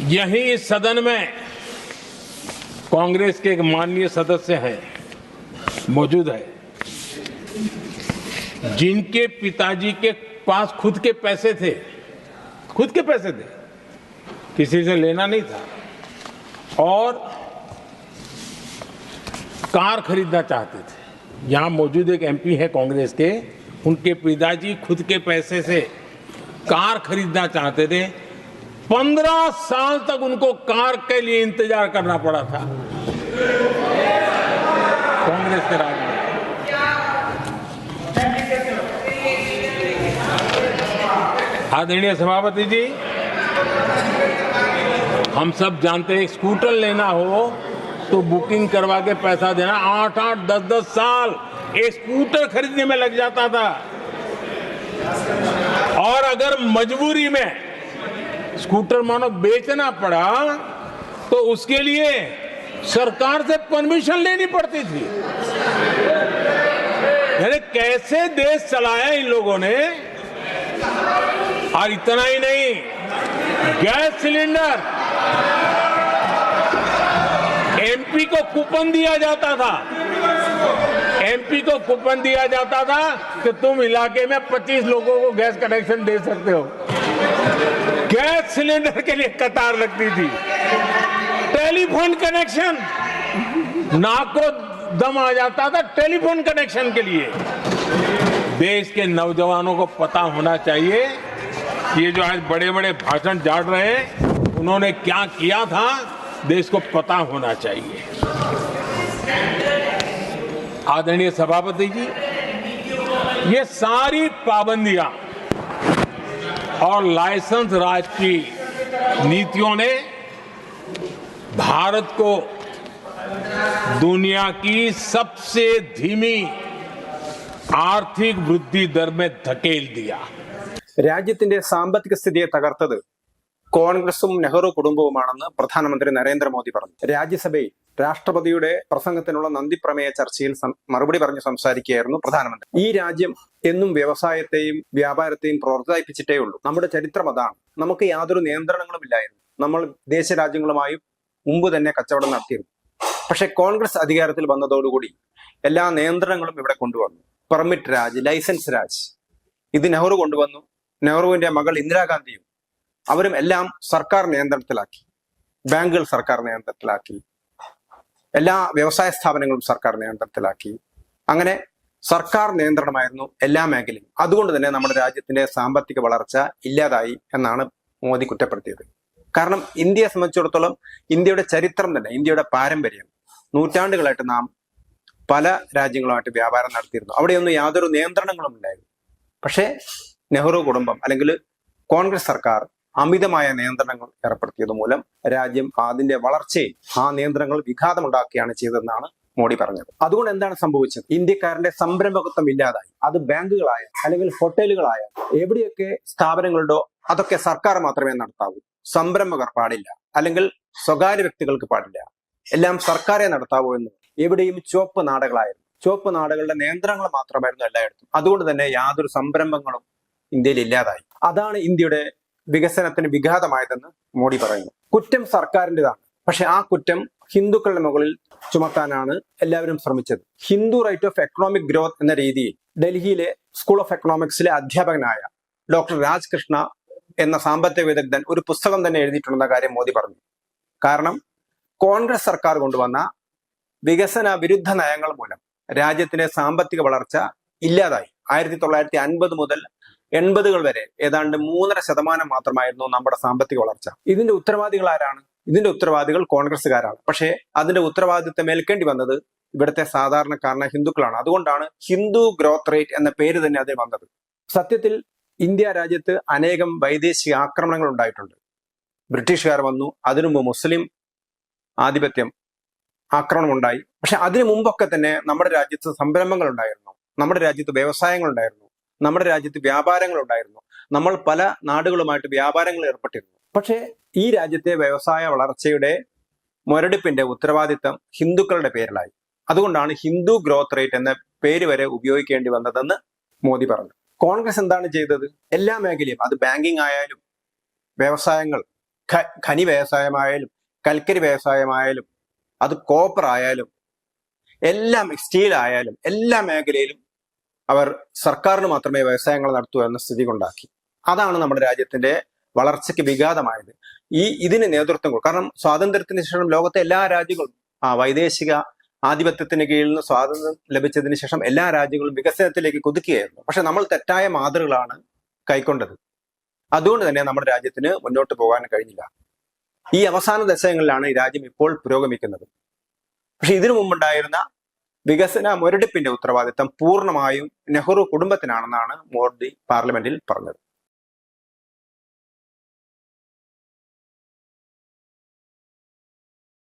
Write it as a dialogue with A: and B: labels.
A: यही सदन में कांग्रेस के एक माननीय सदस्य हैं, मौजूद है, जिनके पिताजी के पास खुद के पैसे थे। खुद के पैसे थे। किसी से लेना नहीं था। और कार खरीदना चाहते थे। यहाँ मौजूद एक एमपी है कांग्रेस के। उनके पिताजी खुद के पैसे से कार खरीदना चाहते थे। पंद्रह साल तक उनको कार के लिए इंतज़ार करना पड़ा था। कांग्रेस के राज में। आदरणीय सभापति जी, हम सब जानते हैं स्कूटर लेना हो तो बुकिंग करवा के पैसा देना। आठ आठ, दस दस साल एक स्कूटर खरीदने में लग जाता था। और अगर मजबूरी में स्कूटर मानो बेचना पड़ा तो उसके लिए सरकार से परमिशन लेनी पड़ती थी। यानी कैसे देश चलाया इन लोगों ने? और इतना ही नहीं, गैस सिलेंडर। एमपी को कूपन दिया जाता था। एमपी को कूपन दिया जाता था कि तुम इलाके में 25 लोगों को गैस कनेक्शन दे सकते हो। गैस सिलेंडर के लिए कतार लगती थी। Telephone connection. नाक को दम आ जाता था टेलीफोन कनेक्शन के लिए। देश के नौजवानों को पता होना चाहिए ये जो आज बड़े बड़े भाषण झाड़ रहे हैं, उन्होंने क्या किया था, देश को पता होना चाहिए। आदरणीय सभापति जी, ये सारी पाबंदियाँ और लाइसेंस राज की नीतियों ने भारत को दुनिया की सबसे धीमी आर्थिक वृद्धि दर में धकेल दिया
B: രാജ്യത്തിന്റെ സാമ്പത്തിക സ്ഥിതിയെ തകർത്തത് കോൺഗ്രസും നെഹ്റു കുടുംബവുമാണെന്ന് പ്രധാനമന്ത്രി നരേന്ദ്രമോദി പറഞ്ഞു രാജ്യസഭയിൽ രാഷ്ട്രപതിയുടെ പ്രസംഗത്തിനുള്ള നന്ദി പ്രമേയ ചർച്ചയിൽ മറുപടി പറഞ്ഞു സംസാരിക്കുകയായിരുന്നു പ്രധാനമന്ത്രി. ഈ രാജ്യം എന്നും വ്യവസായത്തെയും വ്യാപാരത്തെയും പ്രോത്സാഹിപ്പിച്ചിട്ടേ ഉള്ളൂ. നമ്മുടെ ചരിത്രം അതാണ്. നമുക്ക് യാതൊരു നിയന്ത്രണങ്ങളും ഇല്ലായിരുന്നു. നമ്മൾ ദേശ രാജ്യങ്ങളുമായും മുമ്പ് തന്നെ കച്ചവടം നടത്തിയിരുന്നു. പക്ഷെ കോൺഗ്രസ് അധികാരത്തിൽ വന്നതോടുകൂടി എല്ലാ നിയന്ത്രണങ്ങളും ഇവിടെ കൊണ്ടുവന്നു. Permit raj licence raj. ഇത് നെഹ്റു കൊണ്ടുവന്നു. നെഹ്റുവിന്റെ മകൾ ഇന്ദിരാഗാന്ധിയും അവരും എല്ലാം സർക്കാർ നിയന്ത്രണത്തിലാക്കി. ബാങ്കുകൾ സർക്കാർ നിയന്ത്രണത്തിലാക്കി. എല്ലാ വ്യവസായ സ്ഥാപനങ്ങളും സർക്കാർ നിയന്ത്രണത്തിലാക്കി. അങ്ങനെ സർക്കാർ നിയന്ത്രണമായിരുന്നു എല്ലാ മേഖലയും. അതുകൊണ്ട് തന്നെ നമ്മുടെ രാജ്യത്തിന്റെ സാമ്പത്തിക വളർച്ച ഇല്ലാതായി എന്നാണ് മോദി കുറ്റപ്പെടുത്തിയത്. കാരണം ഇന്ത്യയെ സംബന്ധിച്ചിടത്തോളം ഇന്ത്യയുടെ ചരിത്രം തന്നെ ഇന്ത്യയുടെ പാരമ്പര്യം നൂറ്റാണ്ടുകളായിട്ട് നാം പല രാജ്യങ്ങളുമായിട്ട് വ്യാപാരം നടത്തിയിരുന്നു. അവിടെയൊന്നും യാതൊരു നിയന്ത്രണങ്ങളും ഉണ്ടായിരുന്നു പക്ഷേ നെഹ്റു കുടുംബം അല്ലെങ്കിൽ കോൺഗ്രസ് സർക്കാർ അമിതമായ നിയന്ത്രണങ്ങൾ ഏർപ്പെടുത്തിയത് മൂലം രാജ്യം അതിന്റെ വളർച്ചയെ ആ നിയന്ത്രണങ്ങൾ വിഘാതമുണ്ടാക്കുകയാണ് ചെയ്തതെന്നാണ് മോഡി പറഞ്ഞത്. അതുകൊണ്ട് എന്താണ് സംഭവിച്ചത്? ഇന്ത്യക്കാരന്റെ സംരംഭകത്വം ഇല്ലാതായി. അത് ബാങ്കുകളായ അല്ലെങ്കിൽ ഹോട്ടലുകളായ എവിടെയൊക്കെ സ്ഥാപനങ്ങളുണ്ടോ അതൊക്കെ സർക്കാർ മാത്രമേ നടത്താവൂ. സംരംഭകർ പാടില്ല. അല്ലെങ്കിൽ സ്വകാര്യ വ്യക്തികൾക്ക് പാടില്ല. എല്ലാം സർക്കാരെ നടത്താവൂ എന്ന് എവിടെയും ചുവപ്പ് നാടകളായിരുന്നു. ചുവപ്പ് നാടുകളുടെ നിയന്ത്രണങ്ങൾ മാത്രമായിരുന്നു എല്ലായിടത്തും. അതുകൊണ്ട് തന്നെ യാതൊരു സംരംഭങ്ങളും ഇന്ത്യയിൽ ഇല്ലാതായി. അതാണ് ഇന്ത്യയുടെ വികസനത്തിന് വിഘാതമായതെന്ന് മോഡി പറയുന്നു. കുറ്റം സർക്കാരിന്റെതാണ് പക്ഷെ ആ കുറ്റം ഹിന്ദുക്കളുടെ മുകളിൽ ചുമത്താനാണ് എല്ലാവരും ശ്രമിച്ചത്. Hindu rate of economic growth എന്ന രീതിയിൽ ഡൽഹിയിലെ സ്കൂൾ ഓഫ് എക്കണോമിക്സിലെ അധ്യാപകനായ ഡോക്ടർ രാജ്കൃഷ്ണ എന്ന സാമ്പത്തിക വിദഗ്ധൻ ഒരു പുസ്തകം തന്നെ എഴുതിയിട്ടുണ്ടെന്ന കാര്യം മോദി പറഞ്ഞു. കാരണം കോൺഗ്രസ് സർക്കാർ കൊണ്ടുവന്ന വികസന വിരുദ്ധ നയങ്ങൾ മൂലം രാജ്യത്തിന്റെ സാമ്പത്തിക വളർച്ച ഇല്ലാതായി. ആയിരത്തി തൊള്ളായിരത്തി അൻപത് മുതൽ എൺപതുകൾ വരെ ഏതാണ്ട് മൂന്നര ശതമാനം മാത്രമായിരുന്നു നമ്മുടെ സാമ്പത്തിക വളർച്ച. ഇതിന്റെ ഉത്തരവാദികൾ ആരാണ്? ഇതിന്റെ ഉത്തരവാദികൾ കോൺഗ്രസ്സുകാരാണ്. പക്ഷേ അതിന്റെ ഉത്തരവാദിത്തം ഏൽക്കേണ്ടി വന്നത് ഇവിടുത്തെ സാധാരണക്കാരന ഹിന്ദുക്കളാണ്. അതുകൊണ്ടാണ് ഹിന്ദു ഗ്രോത്ത് റേറ്റ് എന്ന പേര് തന്നെ അതിൽ വന്നത്. സത്യത്തിൽ ഇന്ത്യ രാജ്യത്ത് അനേകം വൈദേശിക ആക്രമണങ്ങൾ ഉണ്ടായിട്ടുണ്ട്. ബ്രിട്ടീഷുകാർ വന്നു അതിനു മുമ്പ് മുസ്ലിം ആധിപത്യം ആക്രമണം ഉണ്ടായി പക്ഷെ അതിനു മുമ്പൊക്കെ തന്നെ നമ്മുടെ രാജ്യത്ത് സംരംഭങ്ങൾ ഉണ്ടായിരുന്നു. നമ്മുടെ രാജ്യത്ത് വ്യവസായങ്ങൾ ഉണ്ടായിരുന്നു. നമ്മുടെ രാജ്യത്ത് വ്യാപാരങ്ങൾ ഉണ്ടായിരുന്നു നമ്മൾ പല നാടുകളുമായിട്ട് വ്യാപാരങ്ങൾ ഏർപ്പെട്ടിരുന്നു. പക്ഷേ ഈ രാജ്യത്തെ വ്യവസായ വളർച്ചയുടെ മുരടിപ്പിന്റെ ഉത്തരവാദിത്തം ഹിന്ദുക്കളുടെ പേരിലായി. അതുകൊണ്ടാണ് ഹിന്ദു ഗ്രോത്ത് റേറ്റ് എന്ന പേര് വരെ ഉപയോഗിക്കേണ്ടി വന്നതെന്ന് മോദി പറഞ്ഞു. കോൺഗ്രസ് എന്താണ് ചെയ്തത്? എല്ലാ മേഖലയും അത് ബാങ്കിങ് ആയാലും വ്യവസായങ്ങൾ ഖനി വ്യവസായമായാലും കൽക്കരി വ്യവസായമായാലും അത് കോപ്പർ ആയാലും എല്ലാം സ്റ്റീൽ ആയാലും എല്ലാ മേഖലയിലും അവർ സർക്കാരിന് മാത്രമേ വ്യവസായങ്ങൾ നടത്തൂ എന്ന സ്ഥിതി കൊണ്ടാക്കി. അതാണ് നമ്മുടെ രാജ്യത്തിന്റെ വളർച്ചയ്ക്ക് വിഘാതമായത്. ഈ ഇതിന് നേതൃത്വം കാരണം സ്വാതന്ത്ര്യത്തിന് ശേഷം ലോകത്തെ എല്ലാ രാജ്യങ്ങളും ആ വൈദേശിക ആധിപത്യത്തിന് കീഴിൽ നിന്ന് സ്വാതന്ത്ര്യം ലഭിച്ചതിന് ശേഷം എല്ലാ രാജ്യങ്ങളും വികസനത്തിലേക്ക് കുതിക്കുകയായിരുന്നു. പക്ഷെ നമ്മൾ തെറ്റായ മാതൃകളാണ് കൈക്കൊണ്ടത്. അതുകൊണ്ട് തന്നെ നമ്മുടെ രാജ്യത്തിന് മുന്നോട്ട് പോകാൻ കഴിഞ്ഞില്ല. ഈ അവസാന ദശകങ്ങളിലാണ് ഈ രാജ്യം ഇപ്പോൾ പുരോഗമിക്കുന്നത്. പക്ഷെ ഇതിനു മുമ്പുണ്ടായിരുന്ന വികസന മുരടിപ്പിന്റെ ഉത്തരവാദിത്തം പൂർണമായും നെഹ്റു കുടുംബത്തിനാണെന്നാണ് മോദി പാർലമെന്റിൽ പറഞ്ഞത്.